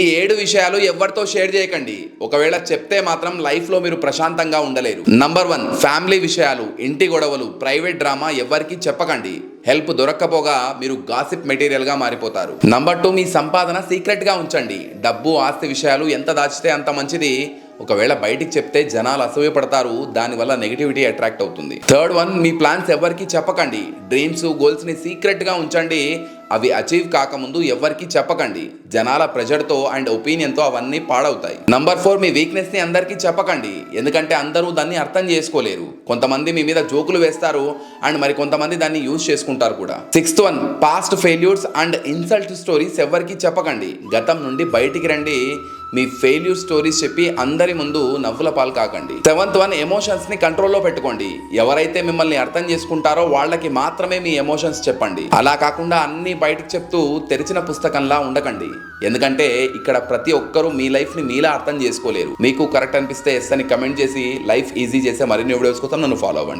ఈ ఏడు విషయాలు ఎవరితో షేర్ చేయకండి. ఒకవేళ చెప్తే మాత్రం లైఫ్లో మీరు ప్రశాంతంగా ఉండలేరు. నంబర్ వన్ ఫ్యామిలీ విషయాలు ఇంటి గొడవలు ప్రైవేట్ డ్రామా ఎవరికి చెప్పకండి. హెల్ప్ దొరక్కపోగా మీరు గాసిప్ మెటీరియల్గా మారిపోతారు. నంబర్ టూ మీ సంపాదన సీక్రెట్గా ఉంచండి. డబ్బు ఆస్తి విషయాలు ఎంత దాచితే అంత మంచిది. ఒకవేళ బయటికి చెప్తే జనాలు అసూయపడతారు దానివల్ల నెగిటివిటీ అట్రాక్ట్ అవుతుంది. థర్డ్ వన్ మీ ప్లాన్స్ ఎవరికి చెప్పకండి. డ్రీమ్స్ గోల్స్ని సీక్రెట్గా ఉంచండి. అవి అచీవ్ కాకముందు ఎవరికి చెప్పకండి. జనాల ప్రెషర్తో అండ్ ఒపీనియన్తో అవన్నీ పాడవుతాయి. నంబర్ ఫోర్ మీ వీక్నెస్ని అందరికీ చెప్పకండి. ఎందుకంటే అందరూ దాన్ని అర్థం చేసుకోలేరు. కొంతమంది మీ మీద జోకులు వేస్తారు అండ్ మరి కొంతమంది దాన్ని యూజ్ చేసుకుంటారు కూడా. Sixth one past failures and insult stories ఎవరికి చెప్పకండి. గతం నుండి బయటికి రండి. మీ ఫెయిల్యూర్ స్టోరీస్ చెప్పి అందరి ముందు నవ్వుల పాలు కాకండి. సెవెంత్ వన్ ఎమోషన్స్ని కంట్రోల్లో పెట్టుకోండి. ఎవరైతే మిమ్మల్ని అర్థం చేసుకుంటారో వాళ్ళకి మాత్రమే మీ ఎమోషన్స్ చెప్పండి. అలా కాకుండా అన్ని బయటకు చెప్తూ తెరిచిన పుస్తకంలా ఉండకండి. ఎందుకంటే ఇక్కడ ప్రతి ఒక్కరూ మీ లైఫ్ని మీలా అర్థం చేసుకోలేరు. మీకు కరెక్ట్ అనిపిస్తే ఎస్ అని కమెంట్ చేసి లైఫ్ ఈజీ చేసే మరిన్ని వీడియోస్ కోసం నన్ను ఫాలో అవ్వండి.